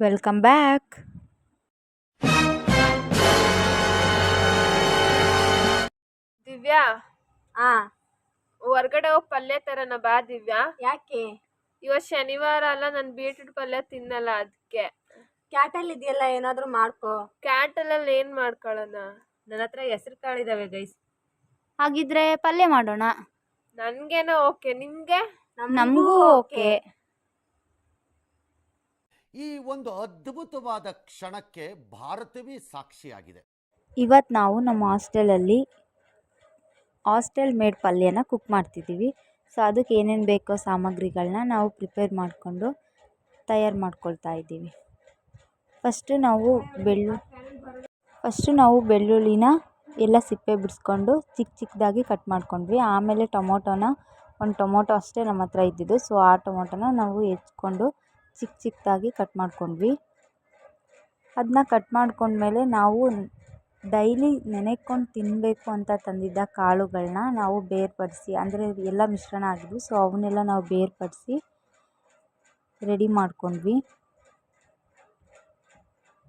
Welcome back Divya? ಆ. ಹೊರ್ಗಡೆ ಹೋಗಿ ಪಲ್ಯ ತರನ ಬಾ ದಿವ್ಯಾ. ಯಾಕೆ? ಇವತ್ ಶನಿವಾರ ಅಲ್ಲ ನಾನು ಬೀಟ್ರೂಟ್ ಪಲ್ಯ ತಿನ್ನಲ್ಲ ಅದಕ್ಕೆ ಕ್ಯಾಟಲ್ ಇದೆಯಲ್ಲ ಏನಾದ್ರೂ ಮಾಡ್ಕೋ. ಕ್ಯಾಟಲಲ್ಲಿ ಏನ್ ಮಾಡ್ಕೊಳ್ಳೋಣ ನನ್ನ ಹತ್ರ ಹೆಸರು ಕಾಳಿದಾವೆ ಗೈಸ್ ಹಾಗಿದ್ರೆ ಪಲ್ಯ ಮಾಡೋಣ. ನನ್ಗೇನೋ ಓಕೆ ನಿಮ್ಗೆ? ನಮಗೂ ಓಕೆ ಈ ಒಂದು ಅದ್ಭುತವಾದ ಕ್ಷಣಕ್ಕೆ ಭಾರತವೇ ಸಾಕ್ಷಿಯಾಗಿದೆ. ಇವತ್ತು ನಾವು ನಮ್ಮ ಹಾಸ್ಟೆಲಲ್ಲಿ ಹಾಸ್ಟೆಲ್ ಮೇಡ್ ಪಲ್ಯನ ಕುಕ್ ಮಾಡ್ತಿದ್ದೀವಿ. ಸೊ ಅದಕ್ಕೆ ಏನೇನು ಬೇಕೋ ಸಾಮಗ್ರಿಗಳನ್ನ ನಾವು ಪ್ರಿಪೇರ್ ಮಾಡಿಕೊಂಡು ತಯಾರು ಮಾಡ್ಕೊಳ್ತಾ ಇದ್ದೀವಿ. ಫಸ್ಟು ನಾವು ಬೆಳ್ಳು ಫಸ್ಟು ನಾವು ಬೆಳ್ಳುಳ್ಳಿನ ಎಲ್ಲ ಸಿಪ್ಪೆ ಬಿಡಿಸ್ಕೊಂಡು ಚಿಕ್ಕ ಚಿಕ್ಕದಾಗಿ ಕಟ್ ಮಾಡ್ಕೊಂಡ್ವಿ. ಆಮೇಲೆ ಟೊಮೊಟೊನ, ಒಂದು ಟೊಮೊಟೊ ಅಷ್ಟೇ ನಮ್ಮ ಹತ್ರ ಇದ್ದಿದ್ದು. ಸೊ ಆ ಟೊಮೊಟೊನ ನಾವು ಹೆಚ್ಕೊಂಡು ಚಿಕ್ಕ ಚಿಕ್ಕದಾಗಿ ಕಟ್ ಮಾಡ್ಕೊಂಡ್ವಿ. ಅದನ್ನ ಕಟ್ ಮಾಡ್ಕೊಂಡ್ಮೇಲೆ ನಾವು ಡೈಲಿ ನೆನೆಕೊಂಡು ತಿನ್ನಬೇಕು ಅಂತ ತಂದಿದ್ದ ಕಾಳುಗಳನ್ನ ನಾವು ಬೇರ್ಪಡಿಸಿ, ಅಂದರೆ ಎಲ್ಲ ಮಿಶ್ರಣ ಆಗಿದ್ವು, ಸೊ ಅವನ್ನೆಲ್ಲ ನಾವು ಬೇರ್ಪಡಿಸಿ ರೆಡಿ ಮಾಡ್ಕೊಂಡ್ವಿ.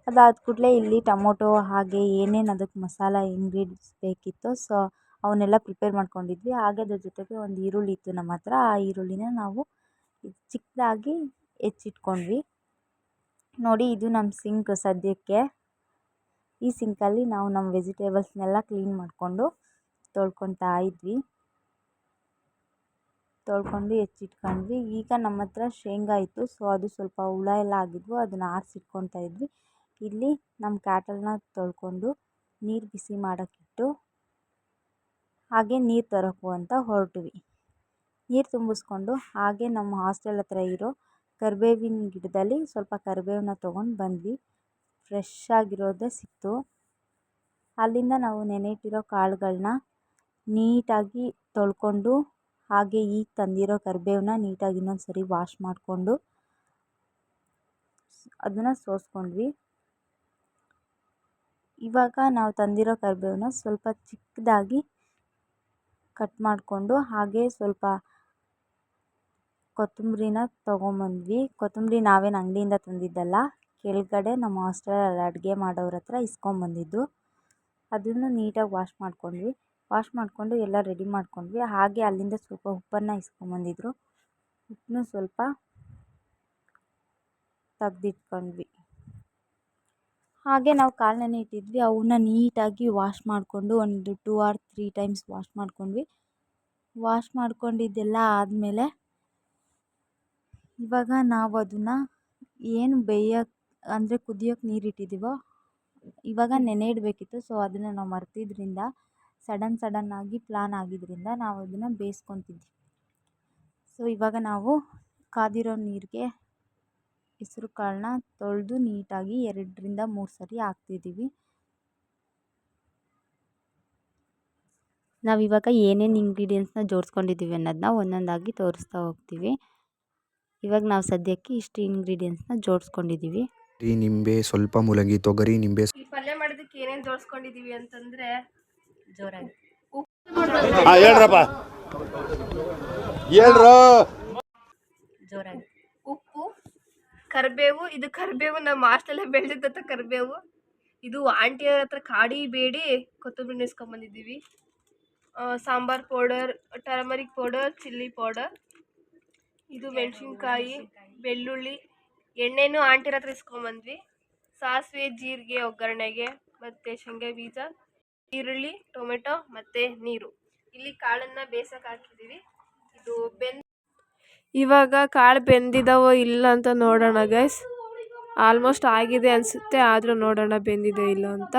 ಅದಾದ ಕೂಡಲೇ ಇಲ್ಲಿ ಟೊಮೊಟೊ, ಹಾಗೆ ಏನೇನು ಅದಕ್ಕೆ ಮಸಾಲ ಇಂಗ್ರೀಡಿಯೆಂಟ್ಸ್ ಬೇಕಿತ್ತು, ಸೊ ಅವನ್ನೆಲ್ಲ ಪ್ರಿಪೇರ್ ಮಾಡ್ಕೊಂಡಿದ್ವಿ. ಹಾಗೆ ಅದ್ರ ಜೊತೆಗೆ ಒಂದು ಈರುಳ್ಳಿ ಇತ್ತು ನಮ್ಮ ಹತ್ರ, ಆ ಈರುಳ್ಳಿನ ನಾವು ಚಿಕ್ಕದಾಗಿ ಹೆಚ್ಚಿಟ್ಕೊಂಡ್ವಿ ನೋಡಿ, ಇದು ನಮ್ಮ ಸಿಂಕ್ ಸದ್ಯಕ್ಕೆ. ಈ ಸಿಂಕಲ್ಲಿ ನಾವು ನಮ್ಮ ವೆಜಿಟೇಬಲ್ಸ್ನೆಲ್ಲ ಕ್ಲೀನ್ ಮಾಡಿಕೊಂಡು ತೊಳ್ಕೊತಾ ಇದ್ವಿ. ತೊಳ್ಕೊಂಡು ಹೆಚ್ಚಿಟ್ಕೊಂಡ್ವಿ ಈಗ ನಮ್ಮ ಹತ್ರ ಶೇಂಗಾ ಇತ್ತು. ಸೊ, ಅದು ಸ್ವಲ್ಪ ಹುಳ ಎಲ್ಲ ಆಗಿದ್ವು. ಅದನ್ನು ಆರಿಸಿಟ್ಕೊತಾ ಇದ್ವಿ. ಇಲ್ಲಿ ನಮ್ಮ ಕ್ಯಾಟಲ್ನ ತೊಳ್ಕೊಂಡು ನೀರು ಬಿಸಿ ಮಾಡೋಕ್ಕಿಟ್ಟು ಹಾಗೆ ನೀರು ತರೋಕು ಅಂತ ಹೊರಟ್ವಿ. ನೀರು ತುಂಬಿಸ್ಕೊಂಡು ಹಾಗೆ ನಮ್ಮ ಹಾಸ್ಟೆಲ್ ಹತ್ರ ಇರೋ ಕರಿಬೇವಿನ ಗಿಡದಲ್ಲಿ ಸ್ವಲ್ಪ ಕರಿಬೇವನ್ನ ತೊಗೊಂಡು ಬಂದ್ವಿ. ಫ್ರೆಶ್ ಆಗಿರೋದೇ ಸಿಕ್ತು. ಅಲ್ಲಿಂದ ನಾವು ನೆನೆ ಇಟ್ಟಿರೋ ಕಾಳುಗಳನ್ನ ನೀಟಾಗಿ ತೊಳ್ಕೊಂಡು, ಹಾಗೆ ಈಗ ತಂದಿರೋ ಕರಿಬೇವನ್ನ ನೀಟಾಗಿ ಇನ್ನೊಂದು ಸರಿ ವಾಶ್ ಮಾಡಿಕೊಂಡು ಅದನ್ನು ಸೋಸ್ಕೊಂಡ್ವಿ. ಇವಾಗ ನಾವು ತಂದಿರೋ ಕರಿಬೇವನ್ನ ಸ್ವಲ್ಪ ಚಿಕ್ಕದಾಗಿ ಕಟ್ ಮಾಡಿಕೊಂಡು, ಹಾಗೆ ಸ್ವಲ್ಪ ಕೊತ್ತಂಬ್ರಿನ ತೊಗೊಂಬಂದ್ವಿ. ಕೊತ್ತಂಬರಿ ನಾವೇನು ಅಂಗಡಿಯಿಂದ ತಂದಿದ್ದಲ್ಲ, ಕೆಳಗಡೆ ನಮ್ಮ ಹಾಸ್ಟೆಲಲ್ಲಿ ಅಡುಗೆ ಮಾಡೋರ ಹತ್ರ ಇಸ್ಕೊಂಬಂದಿದ್ದು. ಅದನ್ನು ನೀಟಾಗಿ ವಾಶ್ ಮಾಡ್ಕೊಂಡ್ವಿ. ವಾಶ್ ಮಾಡಿಕೊಂಡು ಎಲ್ಲ ರೆಡಿ ಮಾಡ್ಕೊಂಡ್ವಿ. ಹಾಗೆ ಅಲ್ಲಿಂದ ಸ್ವಲ್ಪ ಉಪ್ಪನ್ನು ಇಸ್ಕೊಂಬಂದಿದ್ರು. ಉಪ್ಪನ್ನು ಸ್ವಲ್ಪ ತೆಗ್ದಿಟ್ಕೊಂಡ್ವಿ. ಹಾಗೆ ನಾವು ಕಾಳು ನೆನೆ ಇಟ್ಟಿದ್ವಿ. ಅವನ್ನ ನೀಟಾಗಿ ವಾಶ್ ಮಾಡಿಕೊಂಡು ಒಂದು two or three times wash ಮಾಡ್ಕೊಂಡ್ವಿ. ವಾಶ್ ಮಾಡ್ಕೊಂಡಿದ್ದೆಲ್ಲ ಆದಮೇಲೆ ಇವಾಗ ನಾವು ಅದನ್ನು ಏನು ಬೇಯೋಕೆ ಅಂದರೆ ಕುದಿಯೋಕೆ ನೀರು ಇಟ್ಟಿದ್ದೀವೋ ಇವಾಗ ನೆನೆ ಇಡಬೇಕಿತ್ತು. ಸೊ ಅದನ್ನು ನಾವು ಮರೆತಿದ್ರಿಂದ ಸಡನ್ ಸಡನ್ನಾಗಿ ಪ್ಲಾನ್ ಆಗಿದ್ದರಿಂದ ನಾವು ಅದನ್ನು ಬೇಯಿಸ್ಕೊತಿದ್ವಿ. ಸೊ ಇವಾಗ ನಾವು ಕಾದಿರೋ ನೀರಿಗೆ ಹೆಸ್ರು ಕಾಳನ್ನ ತೊಳೆದು ನೀಟಾಗಿ ಎರಡರಿಂದ ಮೂರು ಸರಿ ಹಾಕ್ತಿದ್ದೀವಿ ನಾವಿವಾಗ ಏನೇನು ಇಂಗ್ರೀಡಿಯೆಂಟ್ಸ್ನ ಜೋಡಿಸ್ಕೊಂಡಿದ್ದೀವಿ ಅನ್ನೋದನ್ನ ಒಂದೊಂದಾಗಿ ತೋರಿಸ್ತಾ ಹೋಗ್ತೀವಿ. ಇವಾಗ ನಾವು ಸದ್ಯಕ್ಕೆ ಇಷ್ಟು ಇಂಗ್ರೀಡಿಯೆಂಟ್ಸ್ನ ಜೋಡಿಸ್ಕೊಂಡಿದ್ದೀವಿ ಈ ನಿಂಬೆ ಸ್ವಲ್ಪ ಮೂಲಂಗಿ ತೊಗರಿ ನಿಂಬೆ ಈ ಪಲ್ಯ ಮಾಡೋದಕ್ಕೆ ಏನೇನು ಜೋಡಿಸ್ಕೊಂಡಿದೀವಿ ಅಂತಂದ್ರೆ ಜೋರಾಗಿ. ಹೇಳ್ರಪ್ಪ. ಹೇಳ್ರ. ಜೋರಾಗಿ. ಉಪ್ಪು ಕರಿಬೇವು ಇದು ಕರಿಬೇವು ನಮ್ಮ ಹಾಸ್ಟೆಲ್ಲೇ ಬೆಳೆದಿದ್ದಂಥ ಕರಿಬೇವು. ಇದು ಆಂಟಿಯವ್ರ ಹತ್ರ ಕಾಡಿ ಬೇಡಿ ಕೊತ್ತಂಬರಿ ನೆನೆಸ್ಕೊಂಬಂದಿದ್ದೀವಿ sambar powder turmeric powder chilli powder. ಇದು ಮೆಣಸಿನ್ಕಾಯಿ ಬೆಳ್ಳುಳ್ಳಿ ಎಣ್ಣೆನೂ ಆಂಟಿರ ಹತ್ರ ಇಸ್ಕೊಂಬಂದ್ವಿ. ಸಾಸಿವೆ ಜೀರಿಗೆ ಒಗ್ಗರಣೆಗೆ ಮತ್ತು ಶೇಂಗಾ ಬೀಜ ಈರುಳ್ಳಿ ಟೊಮೆಟೊ ಮತ್ತು ನೀರು. ಇಲ್ಲಿ ಕಾಳನ್ನು ಬೇಯಿಸೋಕೆ ಹಾಕಿದ್ದೀವಿ. ಇದು ಬೆಂದ ಇವಾಗ ಕಾಳು ಬೆಂದಿದಾವೋ ಇಲ್ಲ ಅಂತ ನೋಡೋಣ ಗೈಸ್ ಆಲ್ಮೋಸ್ಟ್ ಆಗಿದೆ ಅನಿಸುತ್ತೆ ಆದರೂ ನೋಡೋಣ ಬೆಂದಿದೆ ಇಲ್ಲ ಅಂತ.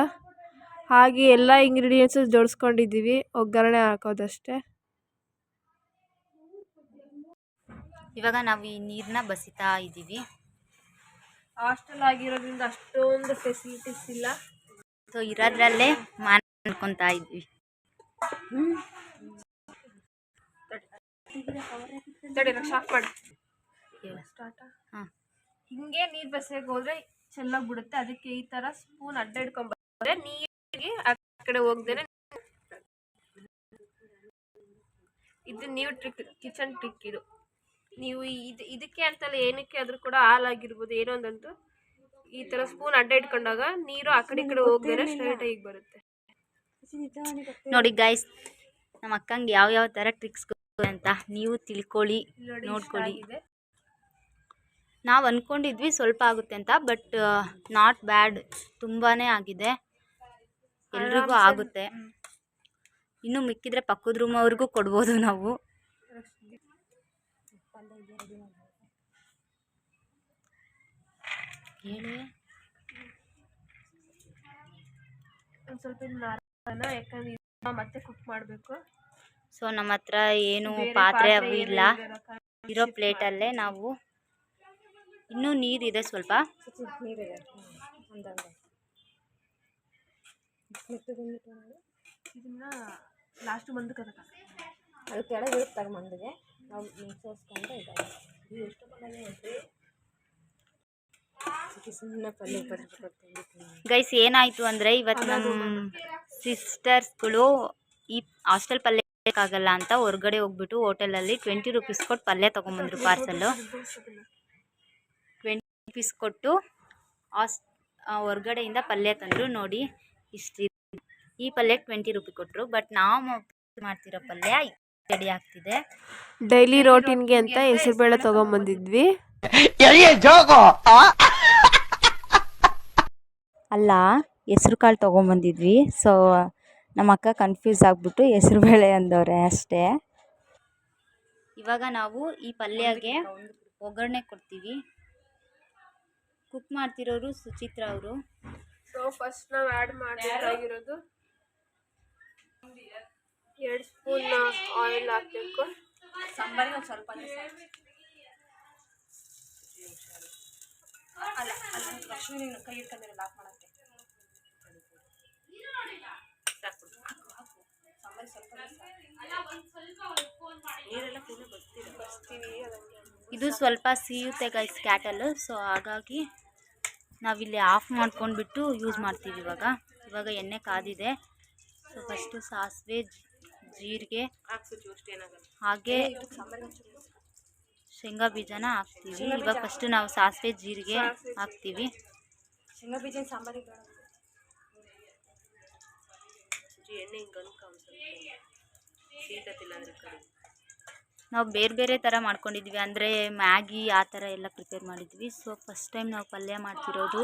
ಹಾಗೆ ಎಲ್ಲ ಇಂಗ್ರೀಡಿಯೆಂಟ್ಸು ಜೋಡಿಸ್ಕೊಂಡಿದ್ದೀವಿ. ಒಗ್ಗರಣೆ ಹಾಕೋದಷ್ಟೇ. ಇವಾಗ ನಾವು ಈ ನೀರನ್ನ ಬಸಿತಾ ಇದ್ದೀವಿ. ಹಾಸ್ಟೆಲ್ ಆಗಿರೋದ್ರಿಂದ ಅಷ್ಟೊಂದು ಫೆಸಿಲಿಟೀಸ್ ಇಲ್ಲ. ಸೊ ಇರೋದ್ರಲ್ಲೇ ಮಾಡ್ಕೊತಾ ಇದ್ವಿ. ಹಾಂ. ಹಿಂಗೆ ನೀರು ಬಸಿಯಾಗ ಹೋದ್ರೆ ಚೆಲ್ಲಾಗಿ ಬಿಡುತ್ತೆ. ಅದಕ್ಕೆ ಈ ತರ ಸ್ಪೂನ್ ಅಡ್ಡ ಹಿಡ್ಕೊಂಡ್ಬಂದ್ರೆ ನೀರಿಗೆ ಆ ಕಡೆ ಹೋಗ್ದೇನೆ ಇದು ನೀವು ಟ್ರಿಕ್ ಕಿಚನ್ ಟ್ರಿಕ್ ಇದು. ನೀವು ಇದು ಇದಕ್ಕೆ ಅಂತಲ್ಲ ಏನಕ್ಕೆ ಆದರೂ ಕೂಡ ಹಾಲಾಗಿರ್ಬೋದು. ಏನೋ ಒಂದಂತೂ ಈ ಥರ ಸ್ಪೂನ್ ಅಡ್ಡ ಇಟ್ಕೊಂಡಾಗ ನೀರು ಆ ಕಡೆ ಈ ಕಡೆ ಹೋಗ್ದೇನೆ ಸ್ಟ್ರೈಟ್ ಆಗಿ ಬರುತ್ತೆ. ನೋಡಿ ಗಾಯ್ಸ್ ನಮ್ಮ ಅಕ್ಕಂಗೆ ಯಾವ ಯಾವ ಥರ ಟ್ರಿಕ್ಸ್ ಅಂತ ನೀವು ತಿಳ್ಕೊಳ್ಳಿ ನೋಡ್ಕೊಳ್ಳಿ. ನಾವು ಅಂದ್ಕೊಂಡಿದ್ವಿ ಸ್ವಲ್ಪ ಆಗುತ್ತೆ ಅಂತ ಬಟ್ ನಾಟ್ ಬ್ಯಾಡ್ ತುಂಬಾ ಆಗಿದೆ. ಎಲ್ರಿಗೂ ಆಗುತ್ತೆ. ಇನ್ನು ಮಿಕ್ಕಿದ್ರೆ ಪಕ್ಕದ ರೂಮ್ ಅವ್ರಿಗೂ ಕೊಡ್ಬೋದು ನಾವು. ಹೇಳಿ ಒಂದು ಸ್ವಲ್ಪ ನಾರ್ಮಲ್ನ ಯಾಕಂದ್ರೆ ಇದನ್ನ ಮತ್ತೆ ಕುಕ್ ಮಾಡಬೇಕು. ಸೊ ನಮ್ಮ ಹತ್ರ ಏನು ಪಾತ್ರೆ ಅವು ಇಲ್ಲ. ಇರೋ ಪ್ಲೇಟಲ್ಲೇ ನಾವು ಇನ್ನೂ ನೀರಿದೆ ಸ್ವಲ್ಪ. ನೀರಿದೆ. ಒಂದೊಂದು. ಇದನ್ನ ಲಾಸ್ಟ್ ಬಂದು ಅದಕ್ಕೆ. ಅದು ಕೆಳಗೆ ಇರ್ತಾರೆ ಮಂದಿಗೆ. ನಾವು ಸೋಸ್ಕೊಂಡು ಇದ್ದಾವೆ ನೀವು ಎಷ್ಟು ಬಂದಾಗೆ ಸುಮ್ಮನೆ ಪಲ್ಯ ಬರ್ಬೇಕು ಗೈಸ್ ಏನಾಯಿತು ಅಂದರೆ ಇವತ್ತು ನಮ್ಮ ಸಿಸ್ಟರ್ಸ್ಗಳು ಈ ಹಾಸ್ಟೆಲ್ ಪಲ್ಯ ಆಗಲ್ಲ ಅಂತ ಹೊರಗಡೆ ಹೋಗ್ಬಿಟ್ಟು ಹೋಟೆಲಲ್ಲಿ ಟ್ವೆಂಟಿ ರುಪೀಸ್ ಕೊಟ್ಟು ಪಲ್ಯ ತೊಗೊಂಬಂದ್ರು ಪಾರ್ಸಲ್ಲು ಟ್ವೆಂಟಿ ರುಪೀಸ್ ಕೊಟ್ಟು ಹಾಸ್ ಹೊರಗಡೆಯಿಂದ ಪಲ್ಯ ತಂದರು ನೋಡಿ ಇಷ್ಟು ಈ ಪಲ್ಯ ಟ್ವೆಂಟಿ ರುಪಿ ಕೊಟ್ಟರು ಬಟ್ ನಾವು ಮಾಡ್ತಿರೋ ಪಲ್ಯ ರೆಡಿ ಆಗ್ತಿದೆ. ಡೈಲಿ ರೋಟೀನ್ಗೆ ಅಂತ ಹೆಸರುಬೇಳೆ ತಗೊಂಬಂದಿದ್ವಿ ಅಲ್ಲ ಹೆಸ್ರು ಕಾಳು ತೊಗೊಂಬಂದಿದ್ವಿ ಸೊ ನಮ್ಮ ಅಕ್ಕ ಕನ್ಫ್ಯೂಸ್ ಆಗಿಬಿಟ್ಟು ಹೆಸ್ರುಬೇಳೆ ಅಂದವ್ರೆ ಅಷ್ಟೇ. ಇವಾಗ ನಾವು ಈ ಪಲ್ಯಗೆ ಒಗ್ಗರಣೆ ಕೊಡ್ತೀವಿ. ಕುಕ್ ಮಾಡ್ತಿರೋರು ಸುಚಿತ್ರ ಅವರು. ಸೊ ಫಸ್ಟ್ ನಾವು ಆ್ಯಡ್ ಮಾಡಬೇಕಾಗಿರೋದು? ಎರಡು ಸ್ಪೂನ್ ಆಯಿಲ್ ಹಾಕಬೇಕು. ಸಾಂಬಾರಿಗೆ ಒಂದು ಸ್ವಲ್ಪ ಅಲ್ಲ ಅಲ್ಲ ಲಕ್ಷ್ಮಿ ನೀನು ಕೈ ಇಟ್ಕೊಂಡಿರ ಲಾಕ್ ಮಾಡಕ್ಕೆ. ಸಾಂಬಾರಿಗೆ ಸ್ವಲ್ಪ ನೀರೆಲ್ಲ ಫುಲ್ ಬರ್ತೀರ? ಬರ್ತೀವಿ ಇದು ಸ್ವಲ್ಪ ಸೀಯುತ್ತೆ ಗೈಸ್ ಕ್ಯಾಟಲ್ ಸೊ ಹಾಗಾಗಿ ನಾವಿಲ್ಲಿ ಆಫ್ ಮಾಡ್ಕೊಂಡ್ಬಿಟ್ಟು ಯೂಸ್ ಮಾಡ್ತೀವಿ ಇವಾಗ. ಇವಾಗ ಎಣ್ಣೆ ಕಾದಿದೆ. ಸೊ ಫಸ್ಟು ಸಾಸಿವೆ ಜೀರಿಗೆ ಹಾಗೆ ಶೇಂಗಾ ಬೀಜನ ಹಾಕ್ತೀವಿ. ಇವಾಗ ಫಸ್ಟ್ ನಾವು ಸಾಸಿವೆ ಜೀರಿಗೆ ಹಾಕ್ತೀವಿ. ಶೇಂಗಾ ಬೀಜ ಸಾಂಬಾರಿಗೆ ಎಣ್ಣೆ ನಾವು ಬೇರೆ ಬೇರೆ ಥರ ಮಾಡ್ಕೊಂಡಿದ್ವಿ. ಅಂದರೆ ಮ್ಯಾಗಿ ಆ ಥರ ಎಲ್ಲ ಪ್ರಿಪೇರ್ ಮಾಡಿದ್ವಿ. ಸೊ ಫಸ್ಟ್ ಟೈಮ್ ನಾವು ಪಲ್ಯ ಮಾಡ್ತಿರೋದು.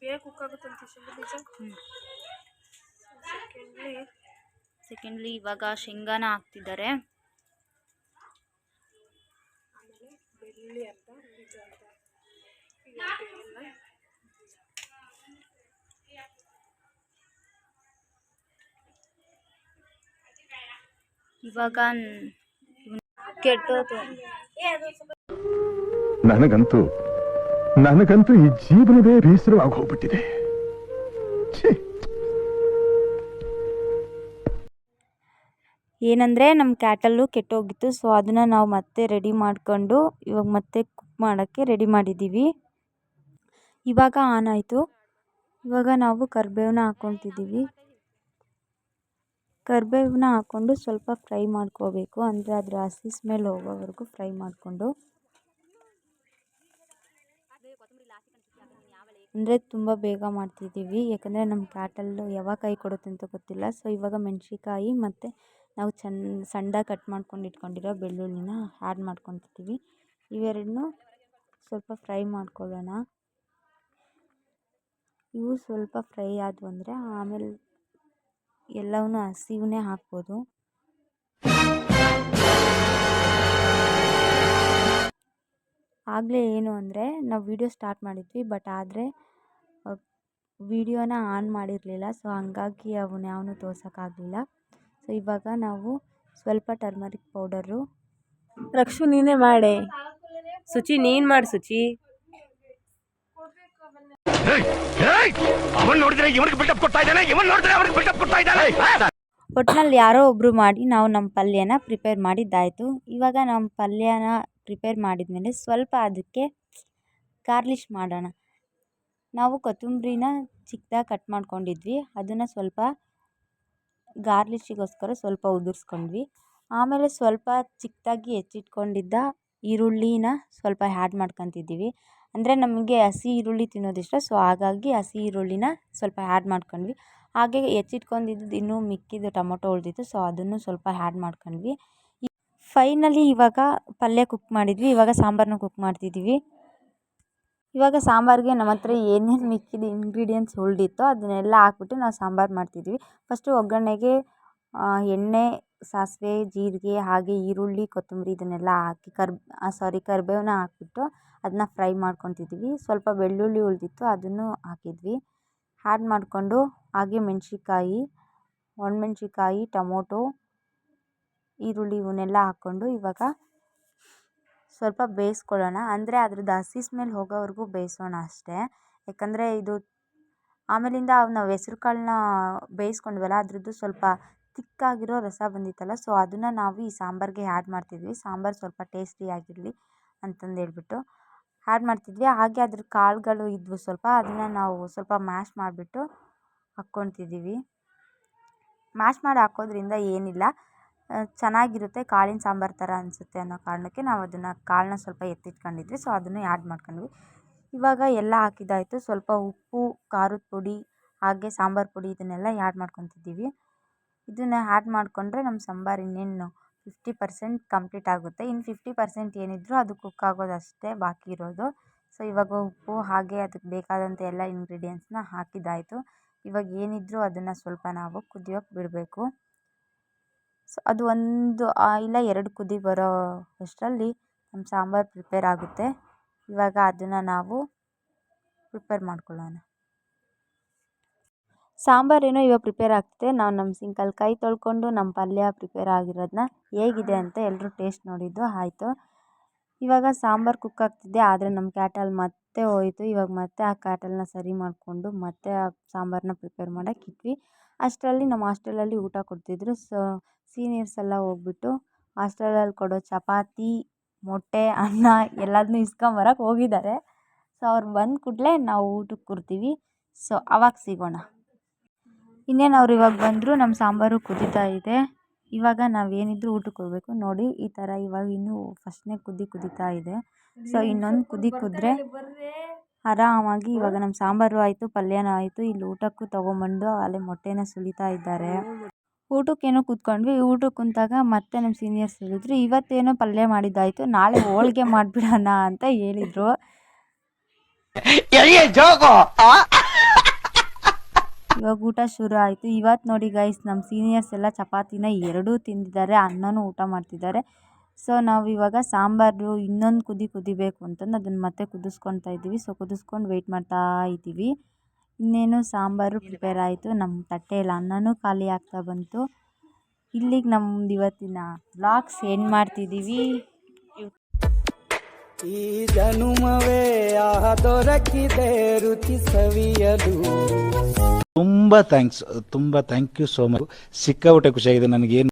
ಬೇಗ ಕುಕ್ ಆಗುತ್ತಂತ ಶೇಂಗಾ ಬೀಜ. ಹ್ಮ್. ಸೆಕೆಂಡ್ಲಿ ಸೆಕೆಂಡ್ಲಿ ಇವಾಗ ಶೇಂಗಾನ ಹಾಕ್ತಿದ್ದಾರೆ. ಇವಾಗ ಕೆಟ್ಟೋದು ನನಗಂತೂ ನನಗಂತೂ ಈ ಜೀವನವೇ ಬೇಸರವಾಗಿ ಹೋಗ್ಬಿಟ್ಟಿದೆ ಏನಂದರೆ ನಮ್ಮ ಕ್ಯಾಟಲ್ಲು ಕೆಟ್ಟೋಗಿತ್ತು, ಸೊ ಅದನ್ನು ನಾವು ಮತ್ತೆ ರೆಡಿ ಮಾಡಿಕೊಂಡು ಇವಾಗ ಮತ್ತೆ ಕುಕ್ ಮಾಡೋಕ್ಕೆ ರೆಡಿ ಮಾಡಿದ್ದೀವಿ ಇವಾಗ ಆನ್ ಆಯಿತು. ಇವಾಗ ನಾವು ಕರಿಬೇವನ್ನ ಹಾಕ್ಕೊತಿದ್ದೀವಿ ಕರಿಬೇವನ್ನ ಹಾಕ್ಕೊಂಡು ಸ್ವಲ್ಪ ಫ್ರೈ ಮಾಡ್ಕೋಬೇಕು. ಅಂದರೆ ಅದರ ಹಸಿ ಸ್ಮೆಲ್ ಹೋಗೋವರೆಗೂ ಫ್ರೈ ಮಾಡಿಕೊಂಡು. ಅಂದರೆ ತುಂಬ ಬೇಗ ಮಾಡ್ತಿದ್ದೀವಿ ಯಾಕಂದರೆ ನಮ್ಮ ಕ್ಯಾಟಲ್ಲು ಯಾವಾಗ ಕೈ ಕೊಡುತ್ತೆ ಅಂತ ಗೊತ್ತಿಲ್ಲ. ಸೊ ಇವಾಗ ಮೆಣಸಿಕಾಯಿ ಮತ್ತು ನಾವು ಚೆನ್ನ ಸಣ್ಣದಾಗಿ ಕಟ್ ಮಾಡ್ಕೊಂಡು ಇಟ್ಕೊಂಡಿರೋ ಬೆಳ್ಳುಳ್ಳಿನ ಆ್ಯಡ್ ಮಾಡ್ಕೊತಿದ್ದೀವಿ ಇವೆರಡನ್ನೂ ಸ್ವಲ್ಪ ಫ್ರೈ ಮಾಡ್ಕೊಳ್ಳೋಣ. ಇವು ಸ್ವಲ್ಪ ಫ್ರೈ ಆದವು ಅಂದರೆ ಆಮೇಲೆ ಎಲ್ಲವನ್ನೂ ಹಸಿವನ್ನೇ ಹಾಕ್ಬೋದು. ಆಗಲೇ ಏನು ಅಂದರೆ ನಾವು ವೀಡಿಯೋ ಸ್ಟಾರ್ಟ್ ಮಾಡಿದ್ವಿ ಬಟ್ ಆದರೆ ವೀಡಿಯೋನ ಆನ್ ಮಾಡಿರಲಿಲ್ಲ. ಸೊ ಹಂಗಾಗಿ ಅವನ್ನ ಯಾವನ್ನೂ ತೋರ್ಸೋಕ್ಕಾಗಲಿಲ್ಲ. ಸೊ ಇವಾಗ ನಾವು ಸ್ವಲ್ಪ ಟರ್ಮರಿಕ್ ಪೌಡರು ರಕ್ಷು ನೀನೇ ಮಾಡೆ. ಸುಚಿ ನೀನ್ ಮಾಡಿ ಇದ್ದಾನೆ ಒಟ್ನಲ್ಲಿ ಯಾರೋ ಒಬ್ರು ಮಾಡಿ ನಾವು ನಮ್ಮ ಪಲ್ಯನ ಪ್ರಿಪೇರ್ ಮಾಡಿದ್ದಾಯಿತು. ಇವಾಗ ನಮ್ಮ ಪಲ್ಯನ ಪ್ರಿಪೇರ್ ಮಾಡಿದ್ಮೇಲೆ ಸ್ವಲ್ಪ ಅದಕ್ಕೆ ಗಾರ್ಲಿಷ್ ಮಾಡೋಣ. ನಾವು ಕೊತ್ತಂಬ್ರಿನ ಚಿಕ್ಕದಾಗಿ ಕಟ್ ಮಾಡ್ಕೊಂಡಿದ್ವಿ. ಅದನ್ನು ಸ್ವಲ್ಪ ಗಾರ್ಲಿಷಿಗೋಸ್ಕರ ಸ್ವಲ್ಪ ಉದುರಿಸ್ಕೊಂಡ್ವಿ. ಆಮೇಲೆ ಸ್ವಲ್ಪ ಚಿಕ್ಕದಾಗಿ ಹೆಚ್ಚಿಟ್ಕೊಂಡಿದ್ದ ಈರುಳ್ಳಿನ ಸ್ವಲ್ಪ ಹ್ಯಾಡ್ ಮಾಡ್ಕೊತಿದ್ದೀವಿ. ಅಂದರೆ ನಮಗೆ ಹಸಿ ಈರುಳ್ಳಿ ತಿನ್ನೋದಿಷ್ಟ ಸೊ ಹಾಗಾಗಿ ಹಸಿ ಈರುಳ್ಳಿನ ಸ್ವಲ್ಪ ಹ್ಯಾಡ್ ಮಾಡ್ಕೊಂಡ್ವಿ. ಹಾಗೆ ಹೆಚ್ಚಿಟ್ಕೊಂಡಿದ್ದು ಇನ್ನೂ ಮಿಕ್ಕಿದ್ದು ಟೊಮೊಟೊ ಉಳಿದಿತ್ತು ಸೊ ಅದನ್ನು ಸ್ವಲ್ಪ ಹ್ಯಾಡ್ ಮಾಡ್ಕೊಂಡ್ವಿ. ಫೈನಲಿ ಇವಾಗ ಪಲ್ಯ ಕುಕ್ ಮಾಡಿದ್ವಿ, ಇವಾಗ ಸಾಂಬಾರನ್ನ ಕುಕ್ ಮಾಡ್ತಿದ್ದೀವಿ. ಇವಾಗ ಸಾಂಬಾರಿಗೆ ನಮ್ಮ ಹತ್ರ ಏನೇನು ಮಿಕ್ಕಿದ ಇಂಗ್ರೀಡಿಯೆಂಟ್ಸ್ ಉಳಿದಿತ್ತೋ ಅದನ್ನೆಲ್ಲ ಹಾಕ್ಬಿಟ್ಟು ನಾವು ಸಾಂಬಾರು ಮಾಡ್ತಿದ್ವಿ. ಫಸ್ಟು ಒಗ್ಗರಣೆಗೆ ಎಣ್ಣೆ, ಸಾಸಿವೆ, ಜೀರಿಗೆ, ಹಾಗೆ ಈರುಳ್ಳಿ, ಕೊತ್ತಂಬರಿ ಇದನ್ನೆಲ್ಲ ಹಾಕಿ ಕರ್ಬ್ ಸಾರಿ ಕರಿಬೇವನ್ನ ಹಾಕ್ಬಿಟ್ಟು ಅದನ್ನ ಫ್ರೈ ಮಾಡ್ಕೊತಿದ್ವಿ. ಸ್ವಲ್ಪ ಬೆಳ್ಳುಳ್ಳಿ ಉಳಿದಿತ್ತು ಅದನ್ನು ಹಾಕಿದ್ವಿ. ಆ್ಯಡ್ ಮಾಡಿಕೊಂಡು ಹಾಗೆ ಮೆಣಸಿನ್ಕಾಯಿ, ಒಣಮೆಣ್ಸಿನ್ಕಾಯಿ, ಟೊಮೊಟೊ, ಈರುಳ್ಳಿ ಇವನ್ನೆಲ್ಲ ಹಾಕ್ಕೊಂಡು ಇವಾಗ ಸ್ವಲ್ಪ ಬೇಯಿಸ್ಕೊಳ್ಳೋಣ. ಅಂದರೆ ಅದ್ರದ್ದು ಹಸಿ ಸ್ಮೆಲ್ ಹೋಗೋವರೆಗೂ ಬೇಯಿಸೋಣ ಅಷ್ಟೇ. ಯಾಕಂದರೆ ಇದು ಆಮೇಲಿಂದ ನಾವು ಹೆಸ್ರು ಕಾಳನ್ನ ಬೇಯಿಸ್ಕೊಂಡ್ವಲ್ಲ, ಅದ್ರದ್ದು ಸ್ವಲ್ಪ ತಿಕ್ಕಾಗಿರೋ ರಸ ಬಂದಿತ್ತಲ್ಲ, ಸೊ ಅದನ್ನು ನಾವು ಈ ಸಾಂಬಾರಿಗೆ ಆ್ಯಡ್ ಮಾಡ್ತಿದ್ವಿ. ಸಾಂಬಾರು ಸ್ವಲ್ಪ ಟೇಸ್ಟಿಯಾಗಿರಲಿ ಅಂತಂದು ಹೇಳ್ಬಿಟ್ಟು ಆ್ಯಡ್ ಮಾಡ್ತಿದ್ವಿ. ಹಾಗೆ ಅದ್ರ ಕಾಳುಗಳು ಇದ್ವು ಸ್ವಲ್ಪ, ಅದನ್ನು ನಾವು ಸ್ವಲ್ಪ ಮ್ಯಾಶ್ ಮಾಡಿಬಿಟ್ಟು ಹಾಕ್ಕೊತಿದ್ದೀವಿ ಮ್ಯಾಶ್ ಮಾಡಿ ಹಾಕೋದ್ರಿಂದ ಏನಿಲ್ಲ. ಚೆನ್ನಾಗಿರುತ್ತೆ ಕಾಳಿನ ಸಾಂಬಾರು ಥರ ಅನಿಸುತ್ತೆ ಅನ್ನೋ ಕಾರಣಕ್ಕೆ ನಾವು ಅದನ್ನು ಕಾಳನ್ನ ಸ್ವಲ್ಪ ಎತ್ತಿಟ್ಕೊಂಡಿದ್ವಿ. ಸೊ, ಅದನ್ನು ಆ್ಯಡ್ ಮಾಡ್ಕೊಂಡ್ವಿ. ಇವಾಗ ಎಲ್ಲ ಹಾಕಿದ್ದಾಯ್ತು. ಸ್ವಲ್ಪ ಉಪ್ಪು, ಖಾರದ ಪುಡಿ, ಹಾಗೆ ಸಾಂಬಾರು ಪುಡಿ ಇದನ್ನೆಲ್ಲ ಆ್ಯಡ್ ಮಾಡ್ಕೊತಿದ್ದೀವಿ. ಇದನ್ನು ಆ್ಯಡ್ ಮಾಡಿಕೊಂಡ್ರೆ ನಮ್ಮ ಸಾಂಬಾರು ಇನ್ನೇನು ಫಿಫ್ಟಿ ಪರ್ಸೆಂಟ್ ಕಂಪ್ಲೀಟ್ ಆಗುತ್ತೆ. ಇನ್ನು ಫಿಫ್ಟಿ ಪರ್ಸೆಂಟ್ ಏನಿದ್ರೂ ಅದು ಕುಕ್ ಆಗೋದಷ್ಟೇ ಬಾಕಿ ಇರೋದು. ಸೊ, ಇವಾಗ ಉಪ್ಪು, ಹಾಗೆ ಅದಕ್ಕೆ ಬೇಕಾದಂಥ ಎಲ್ಲ ಇಂಗ್ರೀಡಿಯೆಂಟ್ಸ್ನ ಹಾಕಿದ್ದಾಯಿತು. ಇವಾಗ ಏನಿದ್ದರೂ ಅದನ್ನು ಸ್ವಲ್ಪ ನಾವು ಕುದಿಯೋಕ್ಕೆ ಬಿಡಬೇಕು. ಸೊ, ಅದು ಒಂದು ಇಲ್ಲ ಎರಡು ಕುದಿ ಬರೋ ಅಷ್ಟರಲ್ಲಿ ನಮ್ಮ ಸಾಂಬಾರು ಪ್ರಿಪೇರ್ ಆಗುತ್ತೆ. ಇವಾಗ ಅದನ್ನು ನಾವು ಪ್ರಿಪೇರ್ ಮಾಡ್ಕೊಳ್ಳೋಣ. ಸಾಂಬಾರೇನೋ ಇವಾಗ ಪ್ರಿಪೇರ್ ಆಗ್ತಿದೆ. ನಾವು ನಮ್ಮ ಸಿಂಕಲ್ಲಿ ಕೈ ತೊಳ್ಕೊಂಡು ನಮ್ಮ ಪಲ್ಯ ಪ್ರಿಪೇರ್ ಆಗಿರೋದನ್ನ ಹೇಗಿದೆ ಅಂತ ಎಲ್ಲರೂ ಟೇಸ್ಟ್ ನೋಡಿದ್ದು ಆಯಿತು. ಇವಾಗ ಸಾಂಬಾರು ಕುಕ್ ಆಗ್ತಿದೆ, ಆದರೆ ನಮ್ಮ ಕ್ಯಾಟಲ್ ಮತ್ತೆ ಹೋಯಿತು. ಇವಾಗ ಮತ್ತೆ ಆ ಕ್ಯಾಟಲ್ನ ಸರಿ ಮಾಡಿಕೊಂಡು ಮತ್ತೆ ಆ ಸಾಂಬಾರನ್ನ ಪ್ರಿಪೇರ್ ಮಾಡೋಕೆ ಇಟ್ವಿ. ಅಷ್ಟರಲ್ಲಿ ನಮ್ಮ ಹಾಸ್ಟೆಲಲ್ಲಿ ಊಟ ಕೊಡ್ತಿದ್ರು. ಸೊ, ಸೀನಿಯರ್ಸ್ ಎಲ್ಲ ಹೋಗ್ಬಿಟ್ಟು ಹಾಸ್ಟೆಲಲ್ಲಿ ಕೊಡೋ ಚಪಾತಿ, ಮೊಟ್ಟೆ, ಅನ್ನ ಎಲ್ಲದನ್ನೂ ಇಸ್ಕೊಂಬರಕ್ಕೆ ಹೋಗಿದ್ದಾರೆ. ಸೊ, ಅವ್ರು ಬಂದ ಕೂಡಲೇ ನಾವು ಊಟಕ್ಕೆ ಕೂರ್ತೀವಿ. ಸೊ ಆವಾಗ ಸಿಗೋಣ. ಇನ್ನೇನು ಅವ್ರು ಇವಾಗ ಬಂದರು ನಮ್ಮ ಸಾಂಬಾರು ಕುದೀತಾ ಇದೆ. ಇವಾಗ ನಾವೇನಿದ್ರು ಊಟಕ್ಕೆ ಹೋಗಬೇಕು. ನೋಡಿ, ಈ ಥರ ಇವಾಗ ಇನ್ನೂ ಫಸ್ಟ್ನೇ ಕುದಿ ಕುದೀತಾ ಇದೆ. ಸೊ, ಇನ್ನೊಂದು ಕುದಿ ಕುದ್ರೆ ಆರಾಮಾಗಿ ಇವಾಗ ನಮ್ಮ ಸಾಂಬಾರು ಆಯಿತು ಪಲ್ಯನೂ ಆಯಿತು ಇಲ್ಲಿ ಊಟಕ್ಕೂ ತೊಗೊಂಬಂದು ಅಲ್ಲೇ ಮೊಟ್ಟೆನ ಸುಲಿತಾ ಇದ್ದಾರೆ. ಊಟಕ್ಕೇನೋ ಕೂತ್ಕೊಂಡ್ವಿ ಊಟಕ್ಕೆ ಕುಂತಾಗ ಮತ್ತೆ ನಮ್ಮ ಸೀನಿಯರ್ಸ್ ಹೇಳಿದ್ರು ಇವತ್ತೇನೋ ಪಲ್ಯ ಮಾಡಿದ್ದಾಯಿತು ನಾಳೆ ಹೋಳಿಗೆ ಮಾಡಿಬಿಡೋಣ ಅಂತ ಹೇಳಿದರು. ಇವಾಗ ಊಟ ಶುರು ಆಯಿತು. ಇವತ್ತು ನೋಡಿ ಗೈಸ್ ನಮ್ಮ ಸೀನಿಯರ್ಸ್ ಎಲ್ಲ ಚಪಾತಿನ ಎರಡೂ ತಿಂದಿದ್ದಾರೆ ಅನ್ನನೂ ಊಟ ಮಾಡ್ತಿದ್ದಾರೆ. ಸೊ ನಾವು ಇವಾಗ ಸಾಂಬಾರು ಇನ್ನೊಂದು ಕುದಿ ಕುದಿಬೇಕು ಅಂತಂದು ಅದನ್ನು ಮತ್ತೆ ಕುದಿಸ್ಕೊತಾ ಇದ್ದೀವಿ. ಸೊ ಕುದಿಸ್ಕೊಂಡು ವೆಯ್ಟ್ ಮಾಡ್ತಾ ಇದ್ದೀವಿ. ಇನ್ನೇನು ಸಾಂಬಾರು ಪ್ರಿಪೇರ್ ಆಯಿತು. ನಮ್ಮ ತಟ್ಟೆಯಲ್ಲಿ ಅನ್ನನೂ ಖಾಲಿ ಆಗ್ತಾ ಬಂತು. ಇಲ್ಲಿಗೆ ನಮ್ದು ಇವತ್ತಿನ ವ್ಲಾಗ್ಸ್ ಎಂಡ್ ಮಾಡ್ತಿದ್ದೀವಿ? ಈ ಜನುಮವೇ ಆಹ ದೊರಕಿದೆ ರುಚಿ ಸವಿಯಲು. ತುಂಬ ಥ್ಯಾಂಕ್ಸ್ ತುಂಬ ಥ್ಯಾಂಕ್ ಯು ಸೋ ಮಚ್ ಸಿಕ್ಕಾಪಟ್ಟೆ ಖುಷಿಯಾಗಿದೆ. ನನಗೇನು